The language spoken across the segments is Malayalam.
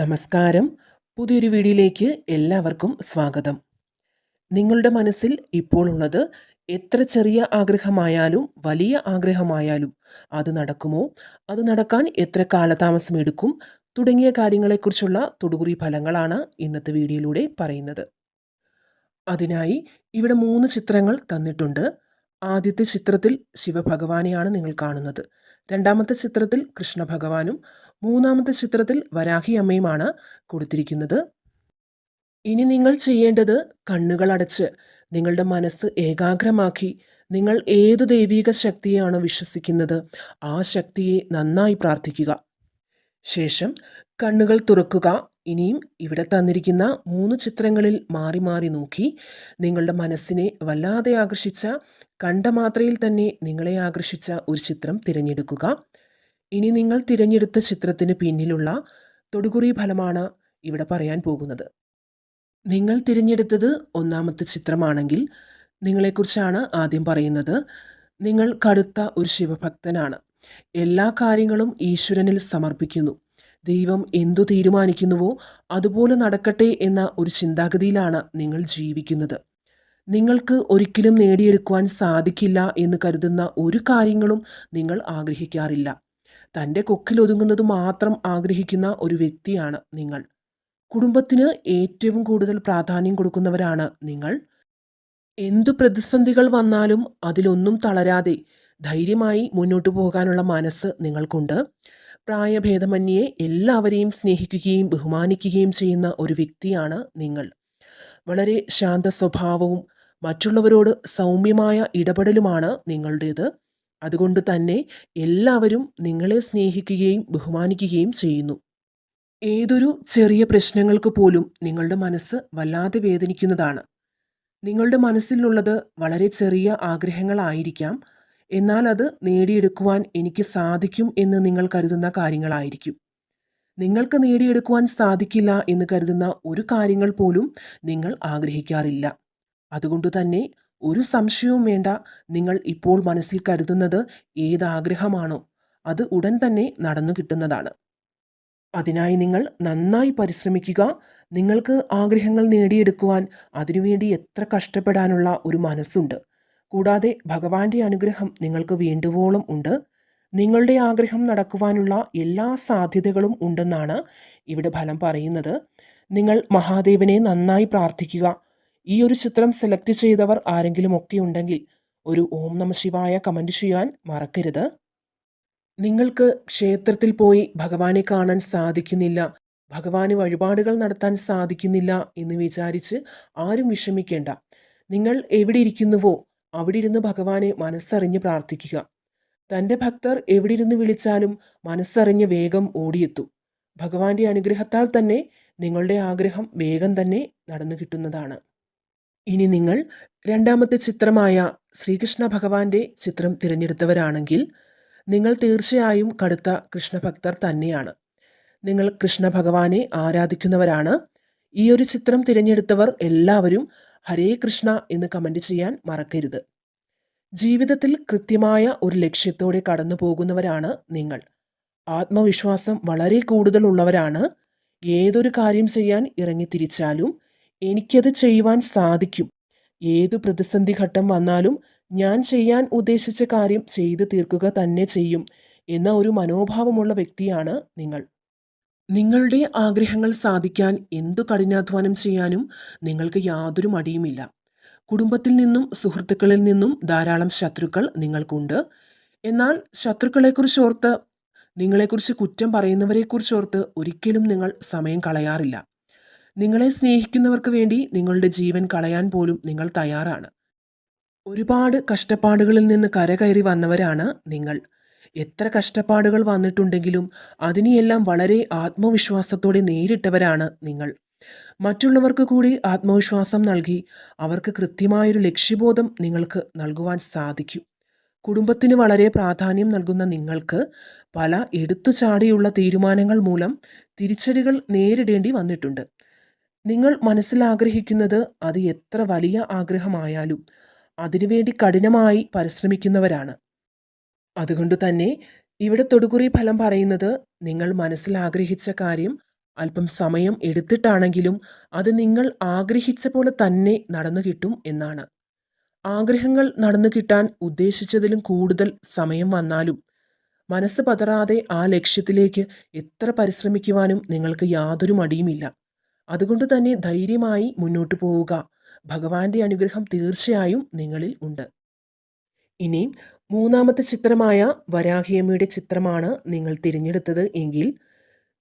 നമസ്കാരം. പുതിയൊരു വീഡിയോയിലേക്ക് എല്ലാവർക്കും സ്വാഗതം. നിങ്ങളുടെ മനസ്സിൽ ഇപ്പോൾ ഉള്ളത് എത്ര ചെറിയ ആഗ്രഹമായാലും വലിയ ആഗ്രഹമായാലും അത് നടക്കുമോ? അത് നടക്കാൻ എത്ര കാലതാമസം എടുക്കും? തുടങ്ങിയ കാര്യങ്ങളെക്കുറിച്ചുള്ള തൊടുകുറി ഫലങ്ങളാണ് ഇന്നത്തെ വീഡിയോയിലൂടെ പറയുന്നത്. അതിനായി ഇവിടെ മൂന്ന് ചിത്രങ്ങൾ തന്നിട്ടുണ്ട്. ആദ്യത്തെ ചിത്രത്തിൽ ശിവഭഗവാനെയാണ് നിങ്ങൾ കാണുന്നത്. രണ്ടാമത്തെ ചിത്രത്തിൽ കൃഷ്ണഭഗവാനും മൂന്നാമത്തെ ചിത്രത്തിൽ വരാഹി അമ്മയുമാണ് കൊടുത്തിരിക്കുന്നത്. ഇനി നിങ്ങൾ ചെയ്യേണ്ടത് കണ്ണുകൾ അടച്ച് നിങ്ങളുടെ മനസ്സ് ഏകാഗ്രമാക്കി നിങ്ങൾ ഏതു ദൈവീക ശക്തിയെയാണോ വിശ്വസിക്കുന്നത് ആ ശക്തിയെ നന്നായി പ്രാർത്ഥിക്കുക. ശേഷം കണ്ണുകൾ തുറക്കുക ഇനിയും ഇവിടെ തന്നിരിക്കുന്ന മൂന്ന് ചിത്രങ്ങളിൽ മാറി മാറി നോക്കി നിങ്ങളുടെ മനസ്സിനെ വല്ലാതെ ആകർഷിച്ച കണ്ട മാത്രയിൽ തന്നെ നിങ്ങളെ ആകർഷിച്ച ഒരു ചിത്രം തിരഞ്ഞെടുക്കുക. ഇനി നിങ്ങൾ തിരഞ്ഞെടുത്ത ചിത്രത്തിന് പിന്നിലുള്ള തൊടുകുറി ഫലമാണ് ഇവിടെ പറയാൻ പോകുന്നത്. നിങ്ങൾ തിരഞ്ഞെടുത്തത് ഒന്നാമത്തെ ചിത്രമാണെങ്കിൽ നിങ്ങളെക്കുറിച്ചാണ് ആദ്യം പറയുന്നത്. നിങ്ങൾ കടുത്ത ഒരു ശിവഭക്തനാണ്. എല്ലാ കാര്യങ്ങളും ഈശ്വരനിൽ സമർപ്പിക്കുന്നു. ദൈവം എന്തു തീരുമാനിക്കുന്നുവോ അതുപോലെ നടക്കട്ടെ എന്ന ഒരു ചിന്താഗതിയിലാണ് നിങ്ങൾ ജീവിക്കുന്നത്. നിങ്ങൾക്ക് ഒരിക്കലും നേടിയെടുക്കുവാൻ സാധിക്കില്ല എന്ന് കരുതുന്ന ഒരു കാര്യങ്ങളും നിങ്ങൾ ആഗ്രഹിക്കാറില്ല. തന്റെ കൊക്കിലൊതുങ്ങുന്നത് മാത്രം ആഗ്രഹിക്കുന്ന ഒരു വ്യക്തിയാണ് നിങ്ങൾ. കുടുംബത്തിന് ഏറ്റവും കൂടുതൽ പ്രാധാന്യം കൊടുക്കുന്നവരാണ് നിങ്ങൾ. എന്തു പ്രതിസന്ധികൾ വന്നാലും അതിലൊന്നും തളരാതെ ധൈര്യമായി മുന്നോട്ട് പോകാനുള്ള മനസ്സ് നിങ്ങൾക്കുണ്ട്. പ്രായഭേദമന്യേ എല്ലാവരെയും സ്നേഹിക്കുകയും ബഹുമാനിക്കുകയും ചെയ്യുന്ന ഒരു വ്യക്തിയാണ് നിങ്ങൾ. വളരെ ശാന്ത സ്വഭാവവും മറ്റുള്ളവരോട് സൗമ്യമായ ഇടപെടലുമാണ് നിങ്ങളുടേത്. അതുകൊണ്ട് തന്നെ എല്ലാവരും നിങ്ങളെ സ്നേഹിക്കുകയും ബഹുമാനിക്കുകയും ചെയ്യുന്നു. ഏതൊരു ചെറിയ പ്രശ്നങ്ങൾക്ക് പോലും നിങ്ങളുടെ മനസ്സ് വല്ലാതെ വേദനിക്കുന്നതാണ്. നിങ്ങളുടെ മനസ്സിലുള്ളത് വളരെ ചെറിയ ആഗ്രഹങ്ങളായിരിക്കാം. എന്നാൽ അത് നേടിയെടുക്കുവാൻ എനിക്ക് സാധിക്കും എന്ന് നിങ്ങൾ കരുതുന്ന കാര്യങ്ങളായിരിക്കും. നിങ്ങൾക്ക് നേടിയെടുക്കുവാൻ സാധിക്കില്ല എന്ന് കരുതുന്ന ഒരു കാര്യങ്ങൾ പോലും നിങ്ങൾ ആഗ്രഹിക്കാറില്ല. അതുകൊണ്ട് തന്നെ ഒരു സംശയവും വേണ്ട. നിങ്ങൾ ഇപ്പോൾ മനസ്സിൽ കരുതുന്നത് ഏതാഗ്രഹമാണോ അത് ഉടൻ തന്നെ നടന്നു കിട്ടുന്നതാണ്. അതിനായി നിങ്ങൾ നന്നായി പരിശ്രമിക്കുക. നിങ്ങൾക്ക് ആഗ്രഹങ്ങൾ നേടിയെടുക്കുവാൻ അതിനുവേണ്ടി എത്ര കഷ്ടപ്പെടാനുള്ള ഒരു മനസ്സുണ്ട്. കൂടാതെ ഭഗവാന്റെ അനുഗ്രഹം നിങ്ങൾക്ക് വേണ്ടുവോളം ഉണ്ട്. നിങ്ങളുടെ ആഗ്രഹം നടക്കുവാനുള്ള എല്ലാ സാധ്യതകളും ഉണ്ടെന്നാണ് ഇവിടെ ഫലം പറയുന്നത്. നിങ്ങൾ മഹാദേവനെ നന്നായി പ്രാർത്ഥിക്കുക. ഈ ഒരു ചിത്രം സെലക്ട് ചെയ്തവർ ആരെങ്കിലും ഒക്കെ ഉണ്ടെങ്കിൽ ഒരു ഓം നമ ശിവായ കമന്റ് ചെയ്യാൻ മറക്കരുത്. നിങ്ങൾക്ക് ക്ഷേത്രത്തിൽ പോയി ഭഗവാനെ കാണാൻ സാധിക്കുന്നില്ല ഭഗവാന് വഴിപാടുകൾ നടത്താൻ സാധിക്കുന്നില്ല എന്ന് വിചാരിച്ച് ആരും വിഷമിക്കേണ്ട. നിങ്ങൾ എവിടെ ഇരിക്കുന്നുവോ അവിടെ ഇരുന്ന് ഭഗവാനെ മനസ്സറിഞ്ഞ് പ്രാർത്ഥിക്കുക. തന്റെ ഭക്തർ എവിടെ ഇരുന്ന് വിളിച്ചാലും മനസ്സറിഞ്ഞ് വേഗം ഓടിയെത്തും. ഭഗവാന്റെ അനുഗ്രഹത്താൽ തന്നെ നിങ്ങളുടെ ആഗ്രഹം വേഗം തന്നെ നടന്നു കിട്ടുന്നതാണ്. ഇനി നിങ്ങൾ രണ്ടാമത്തെ ചിത്രമായ ശ്രീകൃഷ്ണ ഭഗവാന്റെ ചിത്രം തിരഞ്ഞെടുത്തവരാണെങ്കിൽ നിങ്ങൾ തീർച്ചയായും കടുത്ത കൃഷ്ണഭക്തർ തന്നെയാണ്. നിങ്ങൾ കൃഷ്ണ ഭഗവാനെ ആരാധിക്കുന്നവരാണ്. ഈ ഒരു ചിത്രം തിരഞ്ഞെടുത്തവർ എല്ലാവരും ഹരേ കൃഷ്ണ എന്ന് കമന്റ് ചെയ്യാൻ മറക്കരുത്. ജീവിതത്തിൽ കൃത്യമായ ഒരു ലക്ഷ്യത്തോടെ കടന്നു പോകുന്നവരാണ് നിങ്ങൾ. ആത്മവിശ്വാസം വളരെ കൂടുതലുള്ളവരാണ് ഏതൊരു കാര്യം ചെയ്യാൻ ഇറങ്ങിത്തിരിച്ചാലും എനിക്കത് ചെയ്യുവാൻ സാധിക്കും. ഏതു പ്രതിസന്ധി ഘട്ടം വന്നാലും ഞാൻ ചെയ്യാൻ ഉദ്ദേശിച്ച കാര്യം ചെയ്തു തീർക്കുക തന്നെ ചെയ്യും എന്ന ഒരു മനോഭാവമുള്ള വ്യക്തിയാണ് നിങ്ങൾ. നിങ്ങളുടെ ആഗ്രഹങ്ങൾ സാധിക്കാൻ എന്തു കഠിനാധ്വാനം ചെയ്യാനും നിങ്ങൾക്ക് യാതൊരു മടിയുമില്ല. കുടുംബത്തിൽ നിന്നും സുഹൃത്തുക്കളിൽ നിന്നും ധാരാളം ശത്രുക്കൾ നിങ്ങൾക്കുണ്ട്. എന്നാൽ ശത്രുക്കളെക്കുറിച്ച് ഓർത്ത് നിങ്ങളെക്കുറിച്ച് കുറ്റം പറയുന്നവരെക്കുറിച്ച് ഓർത്ത് ഒരിക്കലും നിങ്ങൾ സമയം കളയാറില്ല. നിങ്ങളെ സ്നേഹിക്കുന്നവർക്ക് വേണ്ടി നിങ്ങളുടെ ജീവൻ കളയാൻ പോലും നിങ്ങൾ തയ്യാറാണ്. ഒരുപാട് കഷ്ടപ്പാടുകളിൽ നിന്ന് കരകയറി വന്നവരാണ് നിങ്ങൾ. എത്ര കഷ്ടപ്പാടുകൾ വന്നിട്ടുണ്ടെങ്കിലും അതിനെയെല്ലാം വളരെ ആത്മവിശ്വാസത്തോടെ നേരിട്ടവരാണ് നിങ്ങൾ. മറ്റുള്ളവർക്ക് കൂടി ആത്മവിശ്വാസം നൽകി അവർക്ക് കൃത്യമായൊരു ലക്ഷ്യബോധം നിങ്ങൾക്ക് നൽകുവാൻ സാധിക്കും. കുടുംബത്തിന് വളരെ പ്രാധാന്യം നൽകുന്ന നിങ്ങൾക്ക് പല എടുത്തുചാടിയുള്ള തീരുമാനങ്ങൾ മൂലം തിരിച്ചടികൾ നേരിടേണ്ടി വന്നിട്ടുണ്ട്. നിങ്ങൾ മനസ്സിലാഗ്രഹിക്കുന്നത് അത് എത്ര വലിയ ആഗ്രഹമായാലും അതിനുവേണ്ടി കഠിനമായി പരിശ്രമിക്കുന്നവരാണ്. അതുകൊണ്ട് തന്നെ ഇവിടെ തൊടുകുറി ഫലം പറയുന്നത് നിങ്ങൾ മനസ്സിൽ ആഗ്രഹിച്ച കാര്യം അല്പം സമയം എടുത്തിട്ടാണെങ്കിലും അത് നിങ്ങൾ ആഗ്രഹിച്ച പോലെ തന്നെ നടന്നു കിട്ടും എന്നാണ്. ആഗ്രഹങ്ങൾ നടന്നു കിട്ടാൻ ഉദ്ദേശിച്ചതിലും കൂടുതൽ സമയം വന്നാലും മനസ്സ് പതറാതെ ആ ലക്ഷ്യത്തിലേക്ക് എത്ര പരിശ്രമിക്കുവാനും നിങ്ങൾക്ക് യാതൊരു മടിയുമില്ല. അതുകൊണ്ട് തന്നെ ധൈര്യമായി മുന്നോട്ട് പോവുക. ഭഗവാന്റെ അനുഗ്രഹം തീർച്ചയായും നിങ്ങളിൽ ഉണ്ട്. ഇനി മൂന്നാമത്തെ ചിത്രമായ വരാഹിയമ്മയുടെ ചിത്രമാണ് നിങ്ങൾ തിരഞ്ഞെടുത്തത് എങ്കിൽ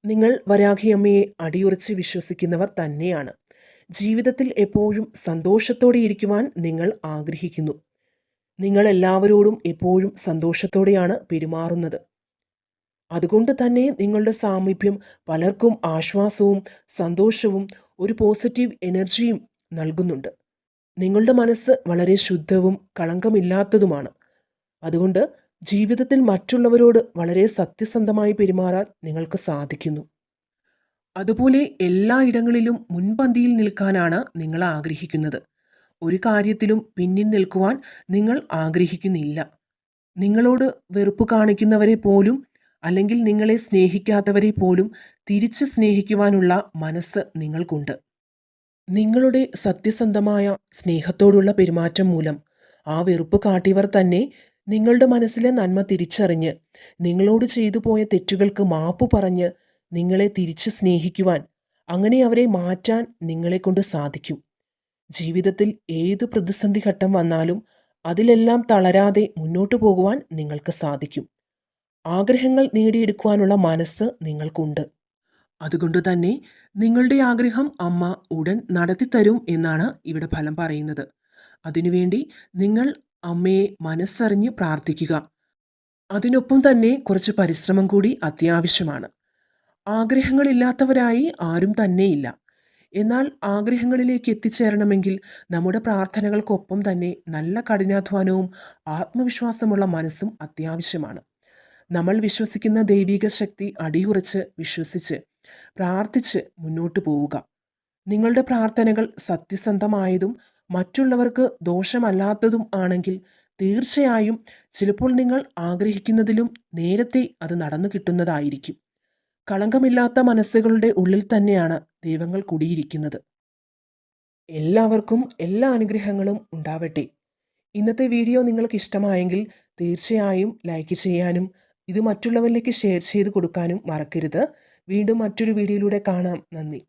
നിങ്ങൾ വരാഹിയമ്മയെ അടിയുറച്ച് വിശ്വസിക്കുന്നവർ തന്നെയാണ്. ജീവിതത്തിൽ എപ്പോഴും സന്തോഷത്തോടെ ഇരിക്കുവാൻ നിങ്ങൾ ആഗ്രഹിക്കുന്നു. നിങ്ങൾ എല്ലാവരോടും എപ്പോഴും സന്തോഷത്തോടെയാണ് പെരുമാറുന്നത്. അതുകൊണ്ട് തന്നെ നിങ്ങളുടെ സാമീപ്യം പലർക്കും ആശ്വാസവും സന്തോഷവും ഒരു പോസിറ്റീവ് എനർജിയും നൽകുന്നുണ്ട്. നിങ്ങളുടെ മനസ്സ് വളരെ ശുദ്ധവും കളങ്കമില്ലാത്തതുമാണ്. അതുകൊണ്ട് ജീവിതത്തിൽ മറ്റുള്ളവരോട് വളരെ സത്യസന്ധമായി പെരുമാറാൻ നിങ്ങൾക്ക് സാധിക്കുന്നു. അതുപോലെ എല്ലായിടങ്ങളിലും മുൻപന്തിയിൽ നിൽക്കാനാണ് നിങ്ങൾ ആഗ്രഹിക്കുന്നത്. ഒരു കാര്യത്തിലും പിന്നിൽ നിൽക്കുവാൻ നിങ്ങൾ ആഗ്രഹിക്കുന്നില്ല. നിങ്ങളോട് വെറുപ്പ് കാണിക്കുന്നവരെ പോലും അല്ലെങ്കിൽ നിങ്ങളെ സ്നേഹിക്കാത്തവരെ പോലും തിരിച്ച് സ്നേഹിക്കുവാനുള്ള മനസ്സ് നിങ്ങൾക്കുണ്ട്. നിങ്ങളുടെ സത്യസന്ധമായ സ്നേഹത്തോടുള്ള പെരുമാറ്റം മൂലം ആ വെറുപ്പ് കാട്ടിയവർ തന്നെ നിങ്ങളുടെ മനസ്സിലെ നന്മ തിരിച്ചറിഞ്ഞ് നിങ്ങളോട് ചെയ്തു പോയ തെറ്റുകൾക്ക് മാപ്പ് പറഞ്ഞ് നിങ്ങളെ തിരിച്ച് സ്നേഹിക്കുവാൻ അങ്ങനെ അവരെ മാറ്റാൻ നിങ്ങളെക്കൊണ്ട് സാധിക്കും. ജീവിതത്തിൽ ഏത് പ്രതിസന്ധി ഘട്ടം വന്നാലും അതിലെല്ലാം തളരാതെ മുന്നോട്ടു പോകുവാൻ നിങ്ങൾക്ക് സാധിക്കും. ആഗ്രഹങ്ങൾ നേടിയെടുക്കുവാനുള്ള മനസ്സ് നിങ്ങൾക്കുണ്ട്. അതുകൊണ്ട് തന്നെ നിങ്ങളുടെ ആഗ്രഹം അമ്മ ഉടൻ നടത്തിത്തരും എന്നാണ് ഇവിടെ ഫലം പറയുന്നത്. അതിനുവേണ്ടി നിങ്ങൾ അമ്മയെ മനസ്സറിഞ്ഞ് പ്രാർത്ഥിക്കുക. അതിനൊപ്പം തന്നെ കുറച്ച് പരിശ്രമം കൂടി അത്യാവശ്യമാണ്. ആഗ്രഹങ്ങളില്ലാത്തവരായി ആരും തന്നെയില്ല. എന്നാൽ ആഗ്രഹങ്ങളിലേക്ക് എത്തിച്ചേരണമെങ്കിൽ നമ്മുടെ പ്രാർത്ഥനകൾക്കൊപ്പം തന്നെ നല്ല കഠിനാധ്വാനവും ആത്മവിശ്വാസമുള്ള മനസ്സും അത്യാവശ്യമാണ്. നമ്മൾ വിശ്വസിക്കുന്ന ദൈവിക ശക്തി അടിയുറച്ച് വിശ്വസിച്ച് പ്രാർത്ഥിച്ച് മുന്നോട്ട് പോവുക. നിങ്ങളുടെ പ്രാർത്ഥനകൾ സത്യസന്ധമായതും മറ്റുള്ളവർക്ക് ദോഷമല്ലാത്തതും ആണെങ്കിൽ തീർച്ചയായും ചിലപ്പോൾ നിങ്ങൾ ആഗ്രഹിക്കുന്നതിലും നേരത്തെ അത് നടന്നു കിട്ടുന്നതായിരിക്കും. കളങ്കമില്ലാത്ത മനസ്സുകളുടെ ഉള്ളിൽ തന്നെയാണ് ദൈവങ്ങൾ കുടിയിരിക്കുന്നത്. എല്ലാവർക്കും എല്ലാ അനുഗ്രഹങ്ങളും ഉണ്ടാവട്ടെ. ഇന്നത്തെ വീഡിയോ നിങ്ങൾക്ക് ഇഷ്ടമായെങ്കിൽ തീർച്ചയായും ലൈക്ക് ചെയ്യാനും ഇത് മറ്റുള്ളവരിലേക്ക് ഷെയർ ചെയ്ത് കൊടുക്കാനും മറക്കരുത്. വീണ്ടും മറ്റൊരു വീഡിയോയിലൂടെ കാണാം. നന്ദി.